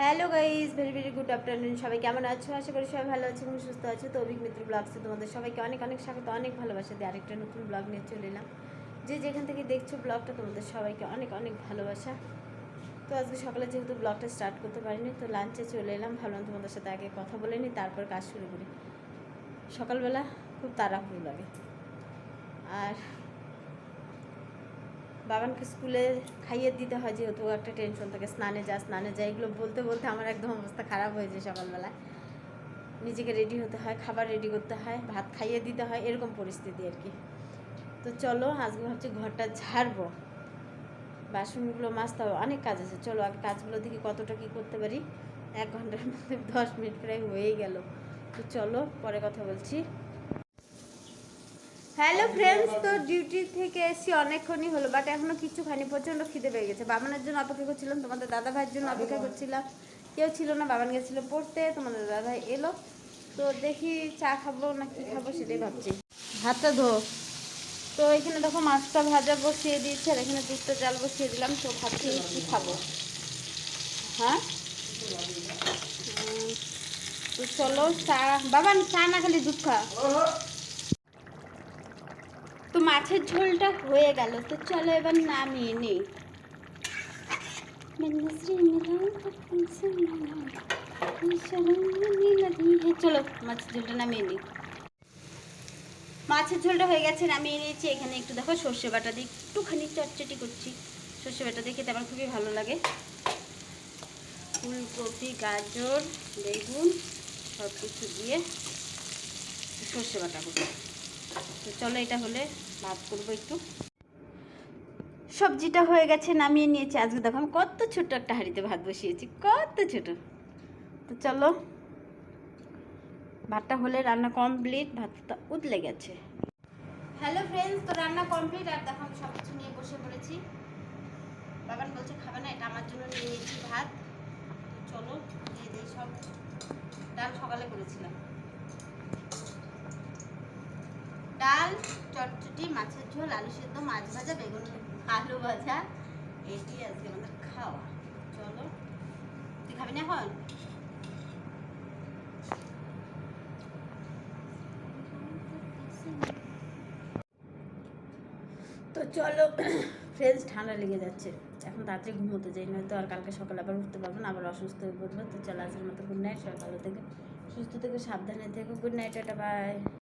Hello guys very very good afternoon. সবাই কেমন আছো? আশা করি সবাই ভালো আছে এবং সুস্থ আছে। তো অভিক মিত্র ব্লগসে তোমাদের সবাইকে অনেক অনেক স্বাগত, অনেক ভালোবাসা দিয়ে আরেকটা নতুন ব্লগ নিয়ে চলে এলাম। যে যেখান থেকে দেখছ ব্লগটা তোমাদের সবাইকে অনেক অনেক ভালোবাসা। তো আজকে সকালে যেহেতু ব্লগটা স্টার্ট করতে পারিনি, তো লাঞ্চে চলে এলাম। ভাবলাম তোমাদের সাথে আগে কথা বলে নিই, তারপর কাজ শুরু করি। সকালবেলা খুব তাড়াহুড়ো লাগে। আর বাবানকে স্কুলে খাইয়ে দিতে হয় যেহেতু একটা টেনশন থাকে, স্নানে যা স্নানে যা, এগুলো বলতে বলতে আমার একদম অবস্থা খারাপ হয়ে যায় সকালবেলায়। নিজেকে রেডি হতে হয়, খাবার রেডি করতে হয়, ভাত খাইয়ে দিতে হয়, এরকম পরিস্থিতি আর কি। তো চলো, আজকে ভাবছি ঘরটা ঝাড়বো। বাসনগুলো মাজতে হবে, অনেক কাজ আছে। চলো, আগে কাজগুলো দেখি কতটা কী করতে পারি? এক ঘণ্টার মধ্যে দশ মিনিট প্রায় হয়েই গেল। তো চলো, পরে কথা বলছি। হ্যালো ফ্রেন্ডস তো ডিউটি থেকে এসেছি, অনেকক্ষণই হলো বাট এখনও কিছু খানি প্রচণ্ড খিদে পেয়ে গেছে। বাবানের জন্য অপেক্ষা করছিলাম, তোমাদের দাদা ভাইয়ের জন্য অপেক্ষা করছিলাম। কেউ ছিল না, বাবান গেছিল পড়তে, তোমাদের দাদা ভাই এলো। তো দেখি চা খাব না কি খাব সেটাই ভাবছি। ভাতটা ধো। তো এখানে দেখো মাছটা ভাজা বসিয়ে দিয়েছে, আর এখানে দুধটা জাল বসিয়ে দিলাম, তো ভাবছি কি খাব। হ্যাঁ? তো চলো চা বাবান চা না খালি দুধ খা। তো মাছের ঝোলটা হয়ে গেল, তো চলো এবার নামিয়ে নিই। চলো মাছের ঝোলটা নামিয়ে নিই। মাছের ঝোলটা হয়ে গেছে, নামিয়ে নিয়েছি। এখানে একটু দেখো সর্ষে বাটা দিয়ে একটুখানি চটচটি করছি। সর্ষে বাটা দিয়ে খেতে আমার খুবই ভালো লাগে। ফুলকপি, গাজর, বেগুন সব কিছু দিয়ে সর্ষে বাটা করব তো চলো এটা হলে ভাত করব একটু। সবজিটা হয়ে গেছে নামিয়ে নিয়েছি। আজকে দেখো আমি কত ছোট একটা হাঁড়িতে ভাত বসিয়েছি কত ছোট। তো চলো ভাতটা হলে রান্না কমপ্লিট ভাতটা উতলে গেছে। হ্যালো ফ্রেন্ডস তো রান্না কমপ্লিট আর দেখো আমি সব কিছু নিয়ে বসে পড়েছি। বাবান বলছে খাবে না এটা আমার জন্য নিয়ে নিয়েছি ভাত। চলো দিয়ে দিই সব। ডাল সকালে করেছিলাম। ডাল, চটচটি, মাছের ঝোল, আলু সেদ্ধ, মাছ ভাজা, বেগুন আলু ভাজা। এটি আজকে আমাদের খাওয়া। চলো। তুই খাবি না এখন? তো চলো ফ্রেন্ডস ঠান্ডা লেগে যাচ্ছে। এখন তাড়াতাড়ি ঘুমোতে যাই, নয়তো আর কালকে সকালে আবার উঠতে পারব না, আবার অসুস্থ হয়ে পড়ব। তো চলো আজকের মতো গুড নাইট সকাল থেকে, সুস্থ থেকে, সাবধানে থেকো। গুড নাইট এটা বাই